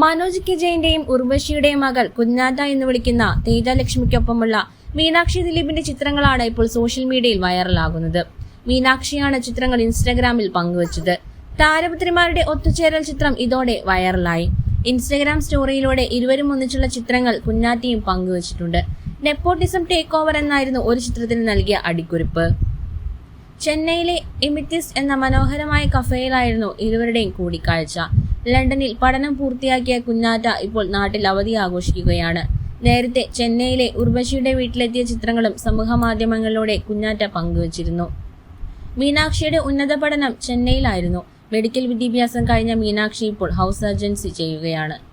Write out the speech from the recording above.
Manoj K ജയന്റെയും ഉർവശിയുടെയും മകൾ കുഞ്ഞാറ്റ എന്ന് വിളിക്കുന്ന തേജലക്ഷ്മിക്കൊപ്പമുള്ള മീനാക്ഷി ദിലീപിന്റെ ചിത്രങ്ങളാണ് ഇപ്പോൾ സോഷ്യൽ മീഡിയയിൽ വൈറലാകുന്നത്. മീനാക്ഷിയാണ് ചിത്രങ്ങൾ ഇൻസ്റ്റാഗ്രാമിൽ പങ്കുവച്ചത്. താരപുത്രിമാരുടെ ഒത്തുചേരൽ ചിത്രം ഇതോടെ വൈറലായി. ഇൻസ്റ്റഗ്രാം സ്റ്റോറിയിലൂടെ ഇരുവരും ഒന്നിച്ചുള്ള ചിത്രങ്ങൾ കുഞ്ഞാറ്റയും പങ്കുവച്ചിട്ടുണ്ട്. നെപ്പോട്ടിസം ടേക്ക് ഓവർ എന്നായിരുന്നു ഒരു ചിത്രത്തിന് നൽകിയ അടിക്കുറിപ്പ്. ചെന്നൈയിലെ ഇമിത്തിസ് എന്ന മനോഹരമായ കഫേയിലായിരുന്നു ഇരുവരുടെയും കൂടിക്കാഴ്ച. ലണ്ടനിൽ പഠനം പൂർത്തിയാക്കിയ കുഞ്ഞാറ്റ ഇപ്പോൾ നാട്ടിൽ അവധി ആഘോഷിക്കുകയാണ്. നേരത്തെ ചെന്നൈയിലെ ഉർവശിയുടെ വീട്ടിലെത്തിയ ചിത്രങ്ങളും സമൂഹമാധ്യമങ്ങളിലൂടെ കുഞ്ഞാറ്റ പങ്കുവച്ചിരുന്നു. മീനാക്ഷിയുടെ ഉന്നത പഠനം ചെന്നൈയിലായിരുന്നു. മെഡിക്കൽ വിദ്യാഭ്യാസം കഴിഞ്ഞ മീനാക്ഷി ഇപ്പോൾ ഹൗസ് സർജൻസി ചെയ്യുകയാണ്.